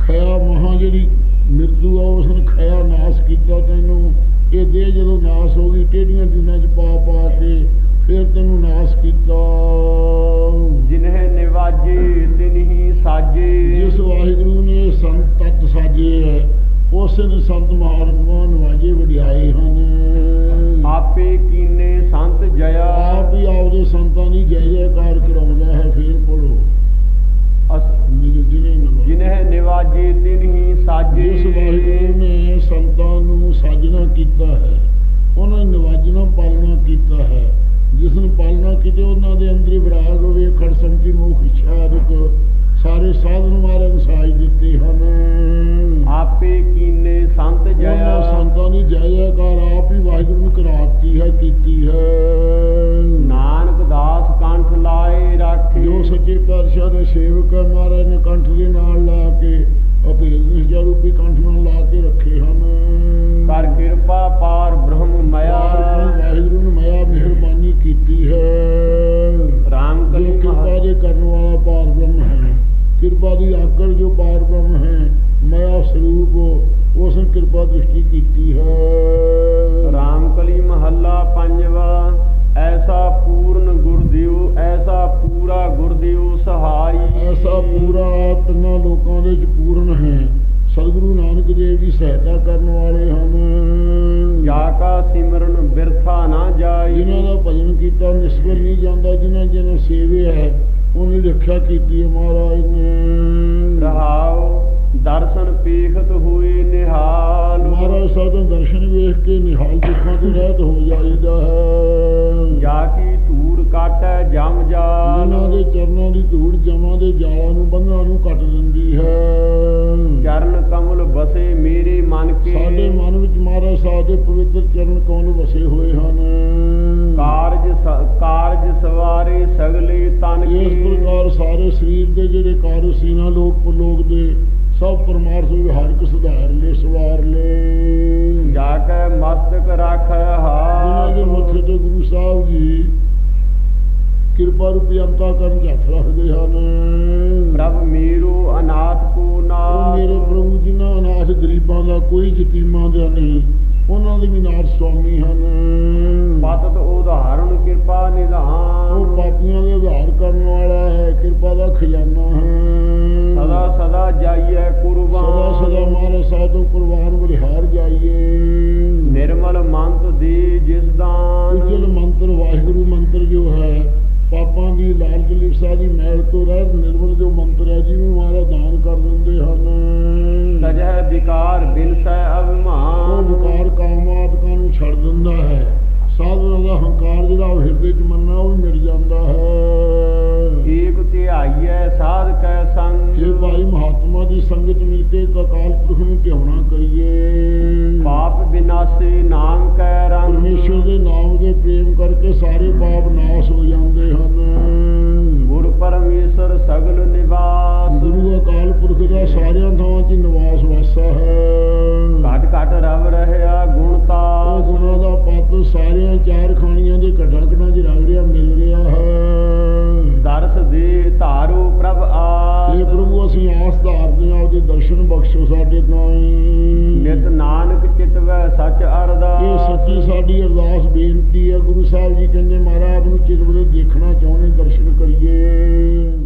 ਖਇਆ ਮਹਾ ਜਿਹੜੀ ਮਿਰਤੂ ਆ ਉਸ ਨੇ ਖਇਆ ਨਾਸ ਕੀਤਾ ਤੈਨੂੰ। ਇਹ ਦੇਹ ਜਦੋਂ ਨਾਸ ਹੋ ਗਈ ਟੇਢੀਆਂ ਦਿਨਾਂ ਚ ਪਾ ਪਾ ਕੇ ਫਿਰ ਤੈਨੂੰ ਨਾਸ ਕੀਤਾ। ਜਿਨਹਿ ਨਿਵਾਜੇ ਤਿਨਹੀ ਸਾਜੇ। ਜਿਸ ਵਾਹਿਗੁਰੂ ਨੇ ਸੰਤ ਤਤ ਸਾਜੇ ਹੈ ਉਸ ਨੇ ਸੰਤ ਮਹਾਤਮਾ ਨਵਾਜੇ ਵਡਿਆਏ ਹਨ। ਆਪੇ ਕੀਨੇ ਸੰਤ ਜਇਆ। ਆਪ ਹੀ ਆਪਦੇ ਸੰਤਾਂ ਦੀ ਜੈ ਜੈਕਾਰ ਕਰਾਉਂਦਾ ਹੈ ਫੇਰ ਪੜੋ ਜਿਨਹਿ ਨਿਵਾਜੇ ਤਿਨਹੀ ਸਾਜੇ। ਜਿਸ ਵਾਹਿਗੁਰੂ ਨੇ ਸੰਤਾਂ ਨੂੰ ਸਾਜਣਾ ਕੀਤਾ ਹੈ ਉਹਨਾਂ ਨੇ ਨਿਵਾਜਣਾ ਪਾਲਣਾ ਕੀਤਾ ਹੈ। ਜਿਸ ਨੂੰ ਪਾਲਣਾ ਕੀਤੇ ਉਹਨਾਂ ਦੇ ਅੰਦਰ ਹੀ ਵਿਰਾਗ ਹੋਵੇ ਖੜ ਸੰਤੀ ਮੁਖ ਇੱਛਾ ਰੁਕ ਸਾਰੇ ਸਾਧਨ ਮਾਰੇ ਨੂੰ ਸਾਜ ਦਿੱਤੇ ਹਨ। ਆਪੇ ਕੀਨੇ ਸੰਤ ਜਇਆ। ਸੰਤਾਂ ਦੀ ਜੈ ਜੈਕਾਰ ਆਪ ਹੀ ਵਾਹਿਗੁਰੂ ਨੂੰ ਕਰਾਤੀ ਹੈ ਕੀਤੀ ਹੈ। ਨਾਨਕ ਦਾਸ ਕੰਠ ਲਾਏ ਰਾਖੇ। ਜੋ ਸੱਚੇ ਪਾਤਸ਼ਾਹ ਦੇ ਸੇਵਕ ਮਹਾਰਾਜ ਨੇ ਕੰਠ ਦੇ ਨਾਲ ਲਾ ਕੇ ਅਭੇਦ ਨਿਸ਼ਚਾ ਰੂਪੀ ਕੰਠ ਨਾਲ ਲਾ ਕੇ ਰੱਖੇ ਹਨ। ਕਰ ਕਿਰਪਾ ਪਾਰ ਬ੍ਰਹਮ ਮਇਆ। ਵਾਹਿਗੁਰੂ ਨੇ ਮਾਇਆ ਮਿਹਰਬਾਨੀ ਕੀਤੀ ਹੈ। ਰਾਮ ਕਲੀ ਕਿਰਪਾ ਦੇ ਕਰਨ ਵਾਲਾ ਪਾਰ ਬ੍ਰਹਮ ਹੈ ਕਿਰਪਾ ਦੀ ਆਕੜ ਜੋ ਪਾਰ ਬ੍ਰਹਮ ਹੈ ਮਾਇਆ ਸਰੂਪ ਕਿਰਪਾ ਦ੍ਰਿਸ਼ਟੀ ਕੀਤੀ ਹੈ। ਰਾਮਕਲੀ ਮਹੱਲਾ ਪੰਜਵਾ ਨਹੀਂ ਜਾਂਦਾ ਜਿਨ੍ਹਾਂ ਜਿਹਨਾਂ ਸੇਵੇ ਹੈ ਉਹਨੇ ਰੱਖਿਆ ਕੀਤੀ ਹੈ ਮਹਾਰਾਜ ਨੇ। ਰਹਾਉ ਦਰਸ਼ਨ ਪੀਖਤ ਹੋਏ ਨਿਹਾਲ। ਮਹਾਰਾਜ ਸਾਹਿਬ ਦਰਸ਼ਨ ਵੇਖ ਕੇ ਨਿਹਾਲ ਦੁੱਖਾਂ ਤੋਂ ਰਹਿਤ ਹੋ ਜਾਈਦਾ ਹੈ। ਜਾ ਕੀ ਧੂੜ ਕਾਟੈ ਜਮ ਜਾਲ। ਜਿਨ੍ਹਾਂ ਦੇ ਚਰਨਾਂ ਦੀ ਧੂੜ ਜਮਾਂ ਦੇ ਜਾਲਾਂ ਨੂੰ ਬੰਧਨਾਂ ਨੂੰ ਕੱਟ ਦਿੰਦੀ ਹੈ। ਚਰਨ ਕਮਲ ਬਸੇ ਮੇਰੇ ਮਨ ਕੇ। ਸਾਡੇ ਮਨ ਵਿੱਚ ਮਹਾਰਾਜ ਸਾਹਿਬ ਦੇ ਪਵਿੱਤਰ ਚਰਨ ਸਾਰੇ ਸਰੀਰ ਦੇ ਜਿਹੜੇ ਕਾਰਜ ਸੀਨਾ ਲੋਕ ਪਰਲੋਕ ਦੇ ਸਭ ਪਰਮਾਰਥ ਵਿਹਾਰਕ ਸੁਧਾਰ ਲੈ ਸਵਾਰ ਲੈ। ਜਾ ਕੇ ਮਸਤਕ ਰੱਖ ਜਿਨ੍ਹਾਂ ਦੇ ਮੱਥੇ ਤੇ ਗੁਰੂ ਸਾਹਿਬ ਜੀ ਕਿਰਪਾ ਰੂਪੀ ਅੰਤਾ ਕਰਨ ਹੱਥ ਰੱਖਦੇ ਹਨ। ਪ੍ਰਭ ਮੇਰੋ ਅਨਾਥ ਕੋ ਨਾਥ। ਮੇਰੇ ਪ੍ਰਭੂ ਜਿਨ੍ਹਾਂ ਅਨਾਥ ਗਰੀਬਾਂ ਦਾ ਕੋਈ ਯਤੀਮਾਂ ਦਾ ਨਹੀਂ ਉਹਨਾਂ ਦੇ ਵੀ ਨਾਥ ਸੁਆਮੀ ਹਨ ਪਤਤ ਉਦਾਹਰਣ ਕਿਰਪਾ ਉਹ ਨਿਧਾਨ ਪਾਪੀਆਂ ਦੇ ਉਧਾਰ ਕਰਨ ਵਾਲਾ ਹੈ ਕਿਰਪਾ ਦਾ ਖਜ਼ਾਨਾ ਹੈ। ਸਦਾ ਸਦਾ ਜਾਈਐ ਕੁਰਬਾਨ। ਸਦਾ ਸਦਾ ਸਾਹਿਬ ਤੋਂ ਕੁਰਬਾਨ ਬਲਿਹਾਰ ਜਾਈਏ। ਨਿਰਮਲ ਮੰਤ ਦੇ ਜਿਸ ਦਾਨ। ਉਜਲ ਮੰਤਰ ਵਾਹਿਗੁਰੂ ਮੰਤਰ ਜੋ ਹੈ ਪਾਪਾਂ ਦੀ ਲਾਲਚ ਲਿਪਸਾ ਦੀ ਮੈਲ ਤੋਂ ਰਹਿਤ ਨਿਰਮਲ ਜੋ ਮੰਤਰ ਹੈ ਜਿਹਨੂੰ ਮਹਾਰਾਜ ਦਾਨ ਕਰ ਦਿੰਦੇ ਹਨ। ਸਜਹਿ ਵਿਕਾਰ ਬਿਨਸੈ ਉਹ ਅਭਿਮਾਨ। ਵਿਕਾਰ ਕਾਮਾਤਕਾਂ ਨੂੰ ਛੱਡ ਦਿੰਦਾ ਹੈ। ਸਾਧੂਆਂ ਦਾ ਹੰਕਾਰ ਜਿਹੜਾ ਉਹ ਹਿਰਦੇ 'ਚ ਮੰਨਣਾ ਉਹ ਵੀ ਮਿਟ ਜਾਂਦਾ ਹੈ। ਏਕ ਧਿਆਈਐ ਸਾਧ ਕੈ ਸੰਗ। ਜੇ ਭਾਈ ਮਹਾਤਮਾ ਦੀ ਸੰਗਤ ਮਿਲ ਕੇ ਅਕਾਲ ਪੁਰਖ ਨੂੰ ਧਿਆਉਣਾ ਕਰੀਏ। ਵਿਨਾਸ਼ੇ ਨਾਮ ਕੈ ਰੰਗ। ਪਰਮੇਸ਼ਰ ਦੇ ਨਾਮ ਦੇ ਪ੍ਰੇਮ ਕਰਕੇ ਸਾਰੇ ਪਾਪ ਨਾਸ਼ ਹੋ ਜਾਂਦੇ ਹਨ। ਗੁਰ ਪਰਮੇਸ਼ਰ ਸਗਲ ਨਿਵਾਸ। ਗੁਰੂ ਅਕਾਲ ਪੁਰਖ ਦਾ ਸਾਰਿਆਂ ਥਾਵਾਂ 'ਚ ਨਿਵਾਸ ਵਾਸਾ ਹੈ। ਘਟ ਘਟ ਰਵ ਰਹਿਆ ਗੁਣਤਾ ਉਹ ਗੁਣਾਂ ਦਾ ਪੱਤ ਸਾਰਿਆਂ ਚਾਰ ਖਾਣੀਆਂ ਦੇ ਘਟਾ ਘਟਾਂ 'ਚ ਰਗ ਰਿਹਾ ਮਿਲ ਰਿਹਾ। ਦਰਸ ਦੇ ਧਾਰੋ ਪ੍ਰਭ ਆਸ ਇਹ ਪ੍ਰਭੂ ਅਸੀਂ ਆਸ ਧਾਰਦੇ ਹਾਂ ਉਹਦੇ ਦਰਸ਼ਨ ਬਖਸ਼ੋ ਸਾਡੇ ਤਾਈਂ ਨਿਤ ਨਾਨਕ ਚਿਤਵੈ ਸਚ ਇਹ ਅਰਦਾਸ ਸੱਚੀ ਸਾਡੀ ਅਰਦਾਸ ਬੇਨਤੀ ਹੈ। ਗੁਰੂ ਸਾਹਿਬ ਜੀ ਕਹਿੰਦੇ ਮਹਾਰਾਜ ਨੂੰ ਚਿਤਵਦੇ ਦੇਖਣਾ ਚਾਹੁੰਦੇ ਦਰਸ਼ਨ ਕਰੀਏ।